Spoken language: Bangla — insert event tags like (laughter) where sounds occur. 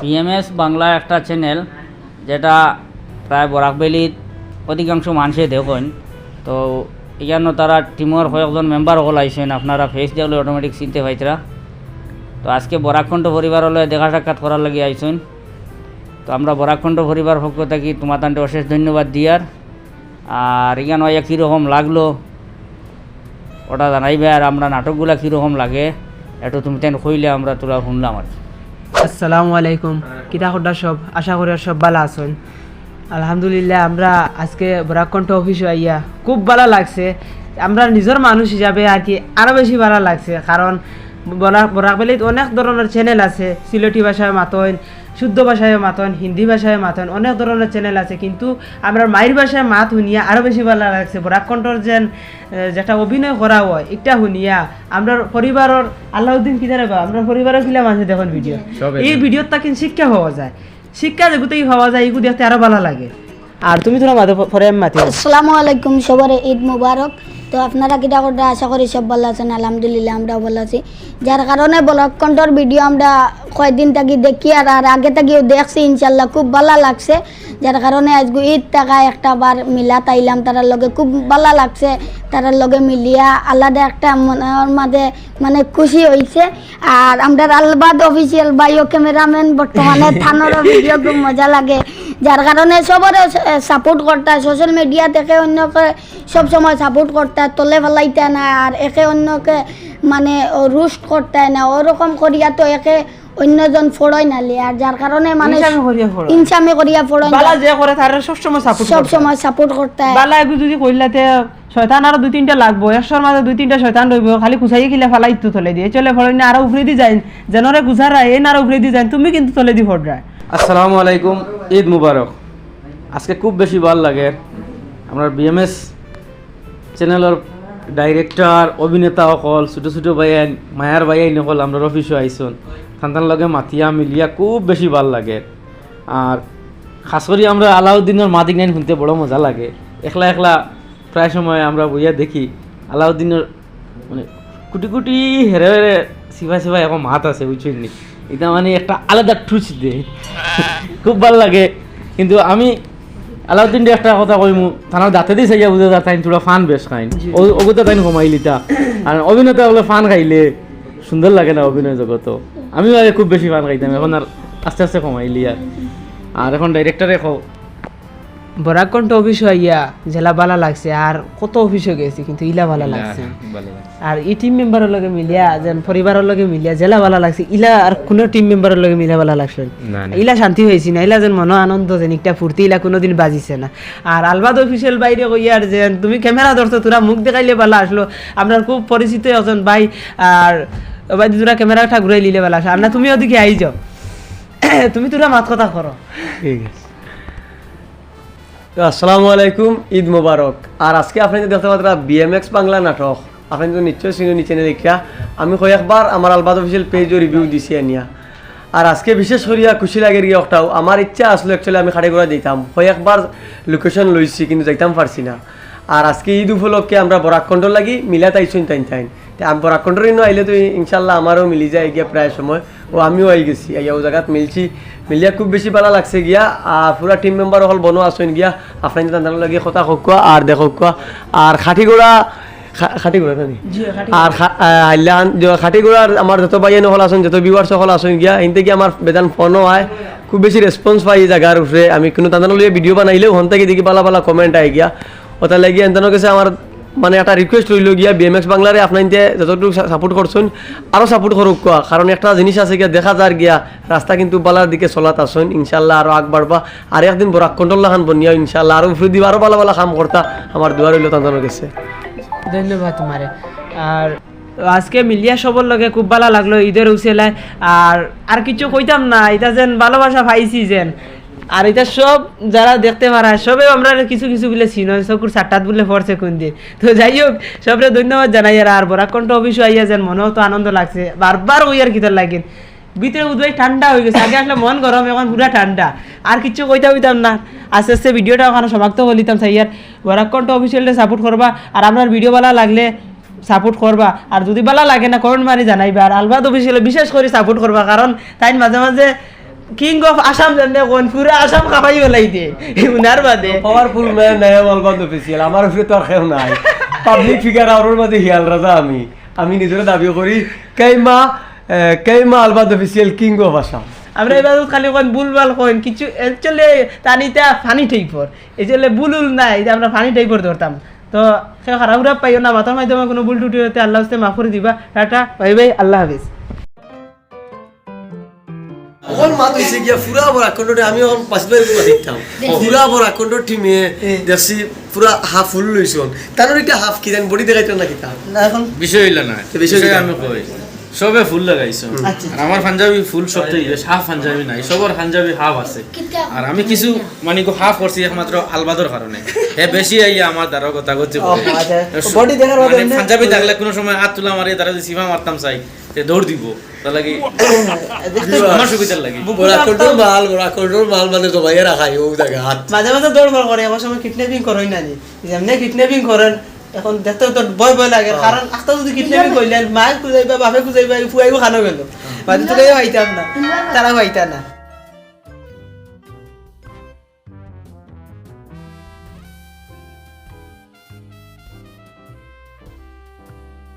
পিএমএস বাংলা একটা চ্যানেল যেটা প্রায় বরাকবেলির অধিকাংশ মানুষে দেখেন। তো এখানে তারা টিমের কয়েকজন মেম্বার হল আইসেন আপনারা ফেস দেখলে অটোমেটিক চিনতে পাইতরা তো আজকে বরাকণ্ঠ পরিবার হলে দেখা সাক্ষাৎ করার লাগে আইসেন তো আমরা বরাকণ্ঠ পরিবার পক্ষ থাকি তোমার তান্তে অশেষ ধন্যবাদ দিয়ার। আর এখানে ওয়া কীরকম লাগল? ওটা জানাইবে আর আমরা নাটকগুলা কীরকম লাগে? একটু তুমি তেন কইলে আমরা তোরা শুনলাম আর কি। আসসালামু আলাইকুম। কিতা খুদ্ সব, আশা করি সব ভালো আছেন। আলহামদুলিল্লাহ, আমরা আজকে বরাকণ্ঠ অফিস আইয়া খুব ভালো লাগছে। আমরা নিজের মানুষ হিসাবে আর কি আরও বেশি ভালো লাগছে। কারণ বরাকবেলিত অনেক ধরনের চ্যানেল আছে, সিলেটি ভাষায় মাতন শুদ্ধ ভাষায় মাতন হিন্দি ভাষায় মাতন অনেক ধরনের চ্যানেল আছে কিন্তু আমরা মায়ের ভাষায় মাত শুনিয়া আরও বেশি ভালো লাগছে। বরাকণ্ঠর যেন যেটা অভিনয় করা হয় এটা শুনিয়া আমরা পরিবারের আল্লাউদ্দিন কিদারে বা আমরা পরিবারের কিলা মানুষ দেখুন ভিডিও এই ভিডিওর তাকে শিক্ষা পাওয়া যায়। শিক্ষা যেগুতেই পাওয়া যায় এগুলো দেখতে আরও ভালো লাগে। আর তুমি তোমার মাঝে পরে আমি মাতি আসসালামু আলাইকুম সবার ঈদ মুবারক। তো আপনারা কিটা করতে আশা করি সব ভালো আছেন, আলহামদুলিল্লাহ আমরা ভালো আছি। যার কারণে ব্লককণ্ঠর ভিডিও আমরা কয়েকদিন থাকি দেখি আর আর আগে থাকিও দেখছি, ইনশাল্লাহ খুব ভালো লাগছে। যার কারণে আজকে ঈদ টাকা একটা বার মিলা তাইলাম তার লগে খুব ভালো লাগছে তার লগে মিলিয়া আলাদা একটা মনের মাঝে মানে খুশি হয়েছে আর আমরা আলবাদ অফিসিয়াল বায়ো ক্যামেরাম্যান, বর্তমানে থানোর ভিডিও খুব মজা লাগে। যার কারণে সবরে সাপোর্ট করতে সোশ্যাল মিডিয়া থেকে অন্যকে সব সময় সাপোর্ট করতে তলে ফেলাইতে না আর একে অন্যকে মানে রুস্ট করতে না ওরকম করিয়া তো একে অন্যজন ফোড়ই নালি আর যার কারণে মানে ইনসামে করিয়া ফোড়ই বালা যে করে তার সবসময় সাপোর্ট সব সময় সাপোর্ট করতে বালা এগু যদি কইলাতে শয়তান আরও দুই তিনটা লাগবো একশোর মাঝে দুই তিনটা শয়তান রইব খালি কুচাই কিলে ফালাই তলে দিয়ে চলে ফলে না আরও উপরে দি যাই যেনরে গুজারা এ না আরও উপরে দি যাই তুমি কিন্তু তলে দি ফোড়ায় আসসালামু আলাইকুম, ঈদ মুবারক। আজকে খুব বেশি ভালো লাগে। আমরা বিএমএস চ্যানেলের ডাইরেক্টর অভিনেতা অকল ছোটো ছোটো ভাইয়ান মায়ার ভাইয়াই নকল আমরা অফিসে আইসন। থান লগে মাতিয়া মিলিয়া খুব বেশি ভালো লাগে। আর খাস করে আমরা আলাউদ্দিনের মাদিক নাইন শুনতে বড় মজা লাগে। একলা একলা প্রায় সময় আমরা বইয়া দেখি। আলাউদ্দিনের মানে কুটি কুটি হেরে হেরে সিফাই সিফাই এখন মাত আছে, বুঝছেন নি? এটা মানে একটা আলাদা টুচ দে। খুব ভালো লাগে। কিন্তু আমি আলাউদ্দিন দিয়ে একটা কথা কইমু থানার দাঁতে দিয়ে চাইয়া বুঝে যা তাই তোরা ফান বেশ খাইন। অগুতা তাই কমাইলিতা আর অভিনেতা বলে ফান খাইলে সুন্দর লাগে না অভিনয় জগত আমিও আগে খুব বেশি ফান খাইতাম এখন আর আস্তে আস্তে কমাইলি আর। আর এখন ডাইরেক্টরে খাও বরাকণ্ঠ অফিস আইয়া জেলা ভালো লাগছে আর কত অফিসে গেছি কিন্তু ইলা ভালো লাগছে। আর এই টিম মেম্বারের লগে মিলিয়া যেন পরিবারের লগে মিলিয়া জেলা ভালো লাগছে ইলা আর কোনো টিম মেম্বারের লগে মিলিয়া ভালো লাগছে। ইলা শান্তি হয়েছি না ইলা যেন মনো আনন্দ যেন একটা ফুর্তি ইলা কোনোদিন বাজিছে না। আর আলবাদ অফিসিয়াল বাইরে কইয়ার যে তুমি ক্যামেরা ধরছো তোরা মুখ দেখাইলে ভালো আসলো। আমরা খুব পরিচিত একজন ভাই আর ভাই তোরা ক্যামেরাটা ঘুরাই লিলে ভালো আসে। আর না তুমি ওদিকে আই যাও। (clears throat) তুমি তোরা মাত কথা করো। ঠিক আছে। তো আসসালামু আলাইকুম, ঈদ মোবারক। আর আজকে আপনি যদি দেখতে পাত্রা বিএমএক্স বাংলা নাটক, আপনি তো নিশ্চয় চিনি, নিচে দেখিয়া আমি কয়েকবার আমার আলবাদ অফিসিয়াল পেজও রিভিউ দিছি আনিয়া আর আজকে বিশেষ করিয়া খুশি লাগে গিয়ে একটাও আমার ইচ্ছা আসলো অ্যাকচুয়ালি আমি খাড়ি করে দিতাম কয়েকবার লোকেশন লইছি, কিন্তু যাইতাম পারছি না। আর আজকে ঈদ উপলক্ষে আমরা বরাকণ্ড লাগি মিলা তাইছুন তাইন তাইন। তে আমি বরাকণ্ঠর ইনো আইলে তো ইনশাল্লাহ আমারও মিলি যায় গিয়া প্রায় সময়, ও আমিও আই গেছি ও জায়গাত মিলছি। মিলিয়া খুব বেশি ভালো লাগছে গিয়া আর পুরা টিম মেম্বার হল বনো আসেন গিয়া। আপনার তাদের লাগে কথা কোয়া আর দেখো কোয়া আর খাটিগোড়া খাটিগোড়া জানি? আর আইলান খাটিগোড়ার আমার যত বাইন হল আসেন যত ভিউয়ার্স হল আসেন গিয়া এনতে কি আমার বেদান ফোনও হয় খুব বেশি রেসপন্স পাই এই জায়গার উপরে আমি কোনো তাদের লিয়ে ভিডিও বানাইলেও হন থেকে দেখি পালা পালা কমেন্ট আই গিয়া। ওটা লাগিয়ে এনতানোর কাছে আমার মানে একটা রিকোয়েস্ট রইল গিয়া বিএমএক্স বাংলারে আপনার যতটুকু সাপোর্ট করছেন আরও সাপোর্ট করুক কোয়া কারণ একটা জিনিস আছে গিয়া, দেখা যার গিয়া রাস্তা কিন্তু বালার দিকে চলাত আসুন ইনশাল্লাহ আরও আগ বাড়বা আর একদিন বরাক কন্ট্রোল খান বনিয়া, ইনশাল্লাহ। আরও ফ্রি দিবা আরও ভালো ভালো কাম করতা আমার দুয়ার রইল তাদের কাছে ধন্যবাদ তোমারে আর আজকে মিলিয়া সবর লগে খুব ভালো লাগল ঈদের উসেলায় আর আর কিছু কইতাম না এটা যেন ভালোবাসা পাইছি যেন। আর এটা সব যারা দেখতে পারা সবে আমরা কিছু কিছু বলে চিনো চকুর চারটাত বলে পড়ছে কোন দিন। তো যাই হোক, সবরে ধন্যবাদ জানাই আর বরাকণ্ঠ অফিসও আইয়া যেন মনেও তো আনন্দ লাগছে। বারবার ওই আর কিতার লাগিন। ভিতরে উদয় ঠান্ডা হয়ে গেছে, আগে আসলে মন গরম, এখন পুরা ঠান্ডা। আর কিছু কইতে হইতাম না। আস্তে আস্তে ভিডিওটা ওখানে সমাপ্ত বলিতাম সাইয়ার বরাকণ্ঠ অফিসিয়ালটা সাপোর্ট করবা, আর আপনার ভিডিও ভালো লাগলে সাপোর্ট করবা। আর যদি ভালো লাগে না কমেন্ট মারি জানাইবা। আর আলবাদ অফিসিয়ালে বিশেষ করে সাপোর্ট করবা, কারণ তাই মাঝে মাঝে কিং অফ আসাম জানে কোন পুরা আসাম খাবাই বেলাই উনার বাদে। পাওয়ারফুল ম্যান অফিসিয়াল আমার উপরে তো আর কেউ নাই। পাবলিক ফিগার মাঝে হিয়াল রাজা আমি। আমি নিজের দাবি করি কেইমা কেইমা আলবাদ অফিসিয়াল কিং অফ আসাম আমরা এবার খালি কোন বুলবাল কোন কিছু একচুয়ালি তানিটা ফানি টাইপর যে বুলুল নাই যে আমরা ফানি টাইপর ধরতাম তো সে খারাপ পাইও না মাথার মাধ্যমে কোনো ভুল টুটি হতে আল্লাহ হস্তে মাফ করে দিবা। টাটা বাই বাই আল্লাহ হাফিজ। ওর গিয়া পুরা বড় আমি পাঁচবার দেখতাম। পুরা বড় টিমে দেখছি পুরা হাফ ফুল লইছন। তার একটা হাফ কি জানি বডি দেখাইতো না কিতা এখন বিষয় হইল না। বিষয় বিষয় আমি কই সবে ফুল লাগাইছো আচ্ছা। আর আমার পাঞ্জাবি ফুল সবটাই হাফ পাঞ্জাবি নাই সবার পাঞ্জাবি হাফ আছে। আর আমি কিছু মানে কো হাফ করছি একমাত্র আলবাদর কারণে। হে বেশি আইয়া আমার দ্বারা কথা করছে ও, আচ্ছা। দেখার পাঞ্জাবি থাকলে কোনো সময় হাত তুলা মারি তারা যদি সিমা মারতাম চাই। তে দৌড় দিব। তার লাগি আমার সুবিধার লাগি। বড় কন্ডর মাল বড় কন্ডর মাল মানে তো ভাইয়া রাখাই ও জায়গা হাত। মাঝে মাঝে দৌড় বড় করে আমার সময় কিডন্যাপিং করেন না নি যেমনি কিডন্যাপিং করেন এখন দেখতে তো ভয় ভয় লাগে কারণ আস্তে যদি কিডন্যাপিং করলেন মায়ে খুঁজাইবা বাপে খুঁজাইবা ফুয়াইবো খানো গেল। মাঝে তো কেউ না তারা পাইতা না।